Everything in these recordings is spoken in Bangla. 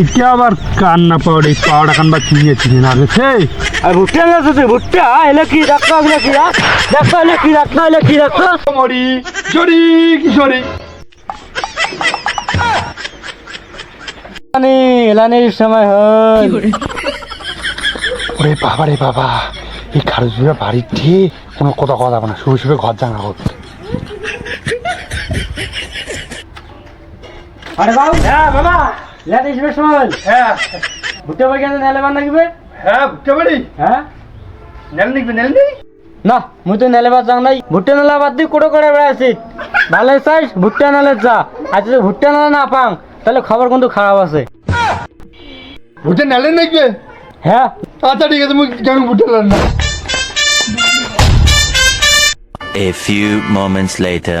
এটা আবার কান্না পাউডার এই পাউডার কান্না চিনিয়ে চিনি না গেছে আর ভুট্টা ভুট্টা? এলে কি এলে কি রাখ দেখো এলে কি কি রাখতো মরি সরি কিশোরী। এলানি এলানির সময় হয়। ওরে বাবা রে বাবা এই খারুজুরা বাড়ির দিয়ে কোনো কথা কথা না শুয়ে শুয়ে ঘর জাঙ্গা করছে আরে বাবু। হ্যাঁ বাবা। হ্যাঁ। ভুট্টা বাড়ি নেলে বান নাকিবে হ্যাঁ বুঝতে পারি হ্যাঁ? নেল নিবি নেল নেই? না মুই তো নেলে বাদ যাং নাই। ভুট্টা নালা বাদ দিয়ে কুড়ো করে বেড়াচ্ছি ভালো চাইস ভুট্টা নালে যা। আর যদি ভুট্টা নালা না পাং তাহলে খবর কিন্তু খারাপ আছে। বুঝতে নেলে নাকি হ্যাঁ। আচ্ছা ঠিক আছে মুই কেন বুঝতে না A few moments later.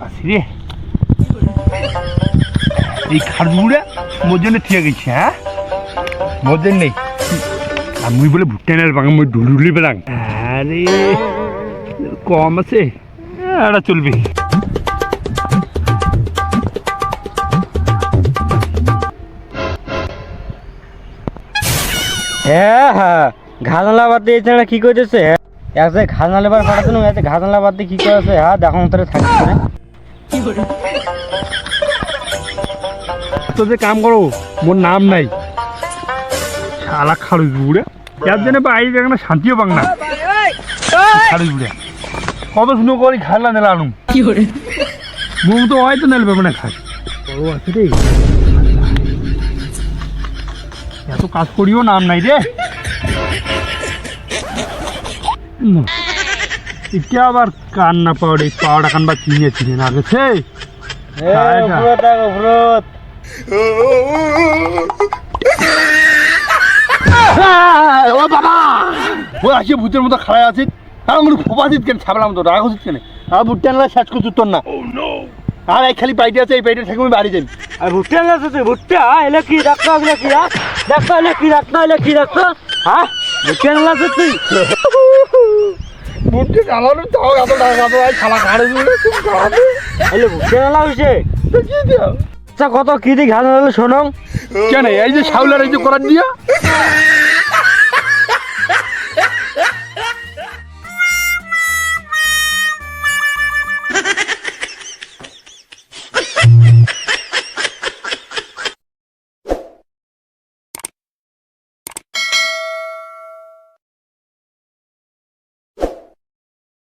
আসি রে। এই খারজুড়ে মোর জন্য ঠিক গেছে হ্যাঁ? মোর জন্য আর মুই বলে ভুট্টা নেল বাঙা মুই ডুলুলি বেড়াং। আরে, কম আছে এটা চলবে। হ্যাঁ হ্যাঁ। ঘাসনালা বাদ দিয়ে জায়গা কি করেছে এক যে ঘাসনালা বার পাঠাতে নো এতে বাদ দিয়ে কি করেছে হ্যাঁ? দেখো তোরে থাকছে না তো যে কাম করো, মোর নাম নাই। শালা খাড়ু জুড়ে যার জন্য বাইরে না শান্তিও পাং না। খাড়ু জুড়ে কত শুনো করি খালা নেলা আনুম মুখ তো হয়তো নেল পাবে না খাস ও, আছে রে। এত কাজ করিও নাম নাই রে। এটা আবার কান্না পাউডার এই পাউডার কান্না চিনিয়ে চিনি না গেছে হ্যাঁ উপরত ও বাবা ও আসে ভূতের মতো খাড়াই আছে আমার ফোপা দিত কেন ছাবলাম তো রাগ হচ্ছিস কেন আর ভুট্টা না শেষ করছিস তোর না আর এই খালি পাইটে আছে এই পাইটে থেকে আমি বাড়ি যাই আর ভুট্টা আছে ভুট্টা এলে কি রাখতো এলে কি দেখো এলে কি রাখতো এলে কি রাখতো হ্যাঁ ভুট্টা আছে তুই ভুট্টা চালানো তাও এত টাকা ভাই খালা খাড়ে দিলে খুব খারাপ আরে ভুট্টা নালা হয়েছে কি আচ্ছা কত কি দি ঘাস নালা শোনো? কেন এই যে শাউলার এই যে করার দিয়া?